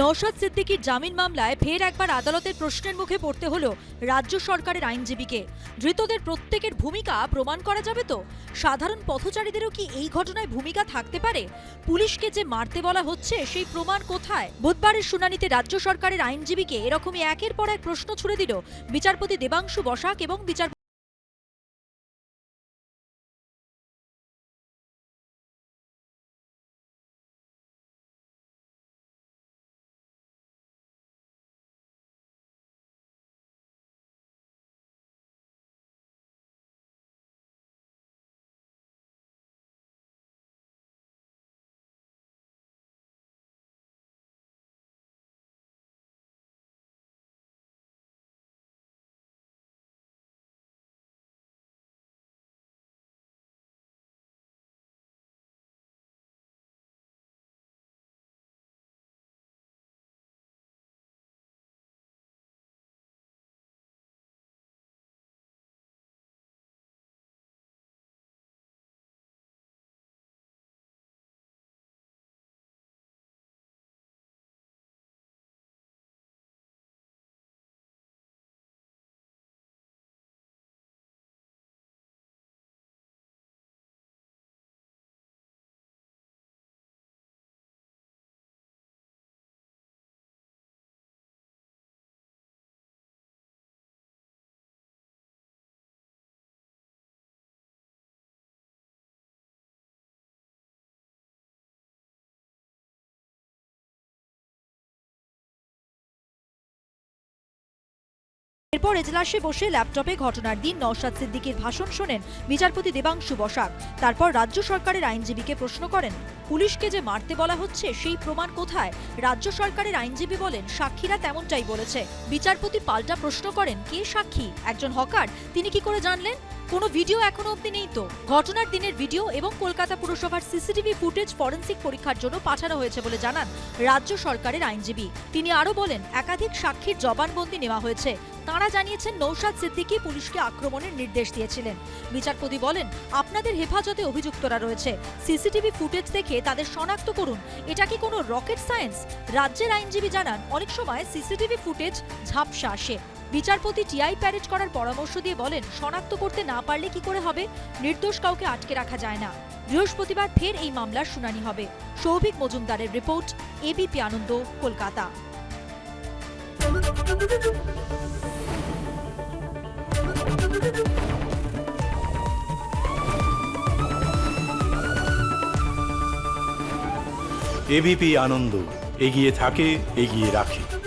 নওশাদ সিদ্দিকীর জামিন মামলায় ফের একবার আদালতের প্রশ্নের মুখে পড়তে হলো রাজ্য সরকারের আইনজীবীকে। ধৃতদের প্রত্যেকের ভূমিকা প্রমাণ করা যাবে তো? সাধারণ পথচারীদেরও কি এই ঘটনায় ভূমিকা থাকতে পারে? পুলিশকে যে মারতে বলা হচ্ছে, সেই প্রমাণ কোথায়? বুধবারের শুনানিতে রাজ্য সরকারের আইনজীবীকে এরকমই একের পর এক প্রশ্ন ছুড়ে দিল বিচারপতি দেবাংশু বসাক এবং বিচার এরপর এজলাসে বসে ল্যাপটপে ঘটনার দিন নওশাদ সিদ্দিকীর ভাষণ শোনেন বিচারপতি দেবাংশু বসাক। তারপর রাজ্য সরকারের আইনজীবীকে প্রশ্ন করেন, পুলিশকে যে মারতে বলা হচ্ছে, সেই প্রমাণ কোথায়? রাজ্য সরকারের আইনজীবী বলেন, সাক্ষীরা তেমনটাই বলেছে। বিচারপতি পাল্টা প্রশ্ন করেন, কে সাক্ষী? একজন হকার? তিনি কি করে জানলেন? কোনো ভিডিও এখনও অবধি নেই তো। ঘটনার দিনের ভিডিও এবং কলকাতা পুরসভার সিসিটিভি ফুটেজ ফরেন্সিক পরীক্ষার জন্য পাঠানো হয়েছে বলে জানান রাজ্য সরকারের আইনজীবী। তিনি আরও বলেন, একাধিক সাক্ষীর জবানবন্দি নেওয়া হয়েছে। তাঁরা জানিয়েছেন, নৌশাদ সিদ্দিকী পুলিশকে আক্রমণের নির্দেশ দিয়েছিলেন। বিচারপতি বলেন, আপনাদের হেফাজতে অভিযুক্তরা রয়েছে। সিসিটিভি ফুটেজ দেখে তাদের শনাক্ত করুন। এটা কি কোনো রকেট সায়েন্স? রাজ্যের আইনজীবী জানান, অনেক সময় সিসিটিভি ফুটেজ ঝাপসা আসে। বিচারপতি টিআই প্যারেড করার পরামর্শ দিয়ে বলেন, শনাক্ত করতে না পারলে কি করে হবে? নির্দোষ কাউকে আটকে রাখা যায় না। বৃহস্পতিবার ফের এই মামলার শুনানি হবে। সৌভিক মজুমদারের report ABP Ananda, Kolkata. ABP Ananda, এগিয়ে থাকে, এগিয়ে রাখে।